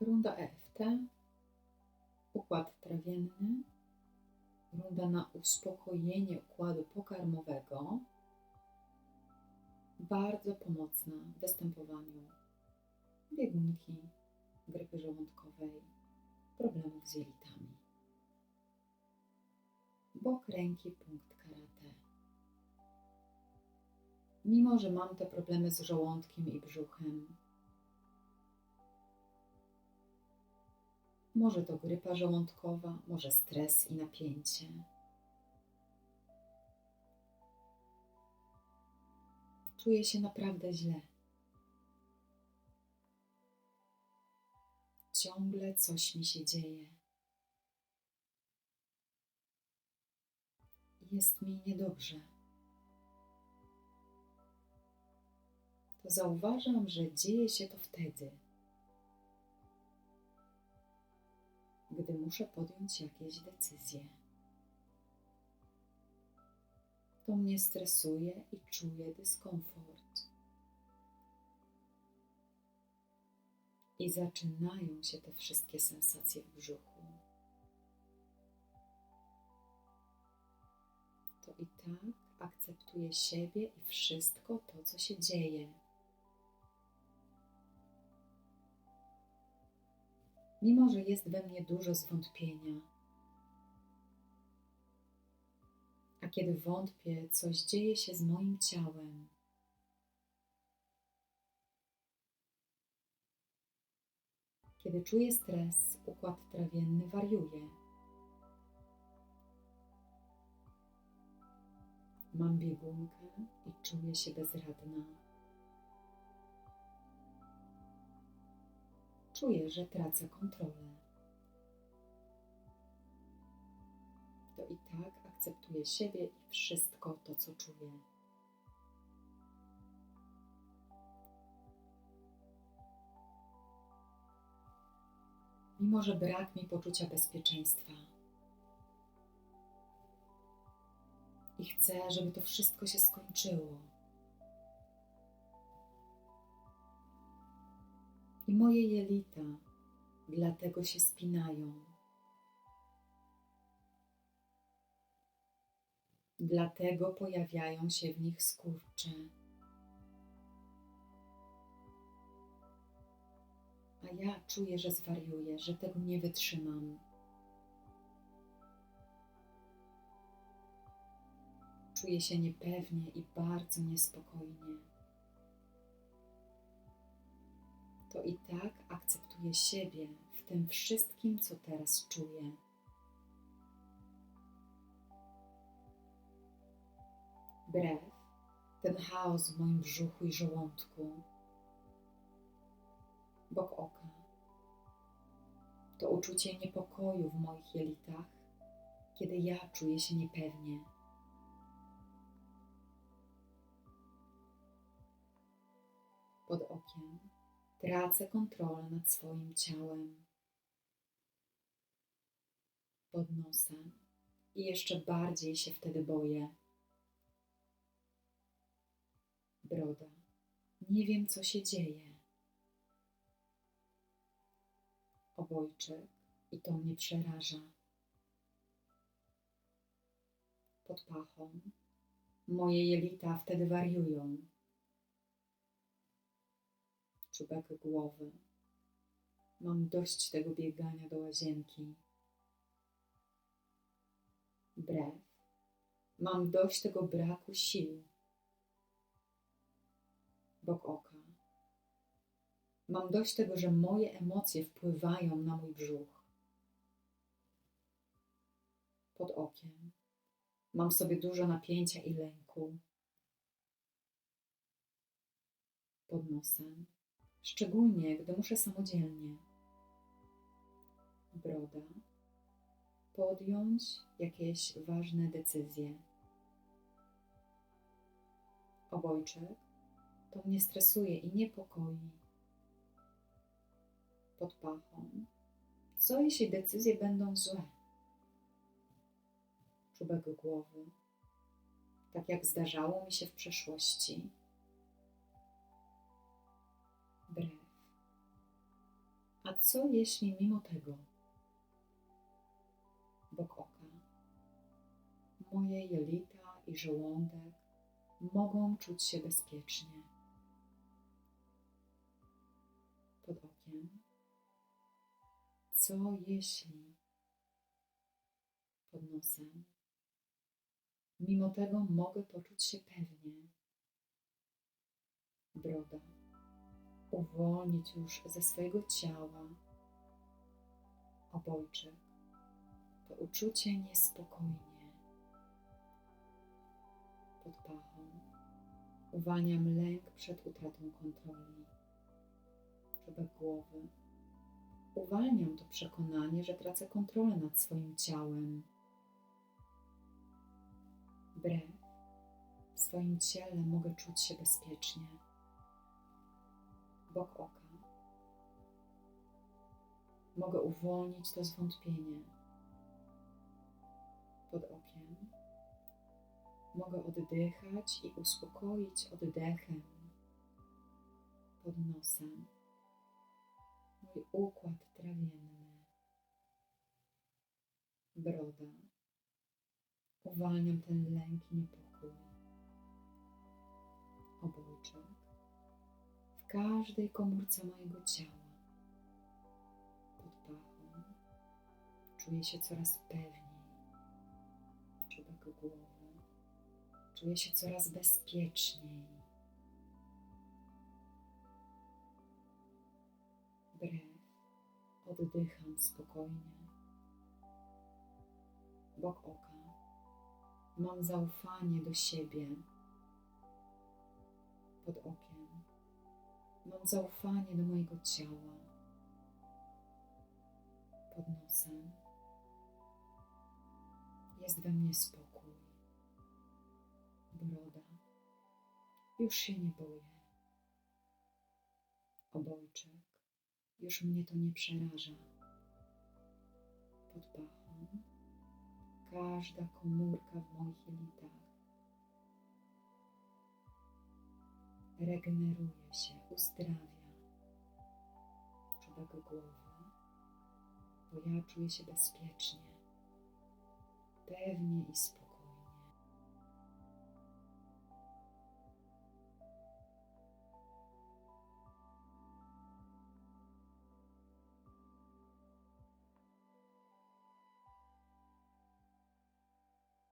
Runda EFT, układ trawienny, runda na uspokojenie układu pokarmowego, bardzo pomocna w występowaniu biegunki, grypy żołądkowej, problemów z jelitami. Bok ręki, punkt karate. Mimo, że mam te problemy z żołądkiem i brzuchem, może to grypa żołądkowa, może stres i napięcie. Czuję się naprawdę źle. Ciągle coś mi się dzieje. Jest mi niedobrze. To zauważam, że dzieje się to wtedy, gdy muszę podjąć jakieś decyzje. To mnie stresuje i czuję dyskomfort. I zaczynają się te wszystkie sensacje w brzuchu. To i tak akceptuję siebie i wszystko to, co się dzieje. Mimo, że jest we mnie dużo zwątpienia, a kiedy wątpię, coś dzieje się z moim ciałem, Kiedy czuję stres, układ trawienny wariuje. Mam biegunkę i czuję się bezradna. Czuję, że tracę kontrolę. To i tak akceptuję siebie i wszystko to, co czuję. mimo że brak mi poczucia bezpieczeństwa. I chcę, żeby to wszystko się skończyło. I moje jelita dlatego się spinają. Dlatego pojawiają się w nich skurcze. a ja czuję, że zwariuję, że tego nie wytrzymam. Czuję się niepewnie i bardzo niespokojnie. To i tak akceptuję siebie w tym wszystkim, co teraz czuję. Brew, ten chaos w moim brzuchu i żołądku, bok oka. To uczucie niepokoju w moich jelitach, kiedy ja czuję się niepewnie. Pod okiem tracę kontrolę nad swoim ciałem. Pod nosem i jeszcze bardziej się wtedy boję. Broda. Nie wiem, co się dzieje. obojczyk i to mnie przeraża. Pod pachą moje jelita wtedy wariują. Czubek głowy. Mam dość tego biegania do łazienki. Brew. Mam dość tego braku sił. Bok oka Mam dość tego, że moje emocje wpływają na mój brzuch. Pod okiem mam sobie dużo napięcia i lęku. Pod nosem, szczególnie gdy muszę samodzielnie. Broda, podjąć jakieś ważne decyzje. Obojczyk to mnie stresuje i niepokoi pod pachą. Co jeśli decyzje będą złe? Czubek głowy, tak jak zdarzało mi się w przeszłości. A co jeśli mimo tego bok oka, moje jelita i żołądek mogą czuć się bezpiecznie? Pod okiem. Co jeśli pod nosem, mimo tego mogę poczuć się pewnie? Broda uwolnić już ze swojego ciała obojczyk, to uczucie niespokojnie. Pod pachą uwalniam lęk przed utratą kontroli. Czubek głowy uwalniam to przekonanie, że tracę kontrolę nad swoim ciałem. Brew w swoim ciele mogę czuć się bezpiecznie bok oka. Mogę uwolnić to zwątpienie pod okiem. Mogę oddychać i uspokoić oddechem pod nosem mój układ trawienny. Broda. Uwalniam ten lęk i niepokój. Obojczyk w każdej komórce mojego ciała. Pod pachą czuję się coraz pewniej. Czubek głowy czuję się coraz bezpieczniej. Brew oddycham spokojnie. Bok oka mam zaufanie do siebie. Pod okiem Mam zaufanie do mojego ciała, pod nosem. Jest we mnie spokój, broda. Już się nie boję. Obojczyk, już mnie to nie przeraża. Pod pachą, każda komórka w moich regeneruje się, uzdrawia czubek głowy, bo ja czuję się bezpiecznie, pewnie i spokojnie.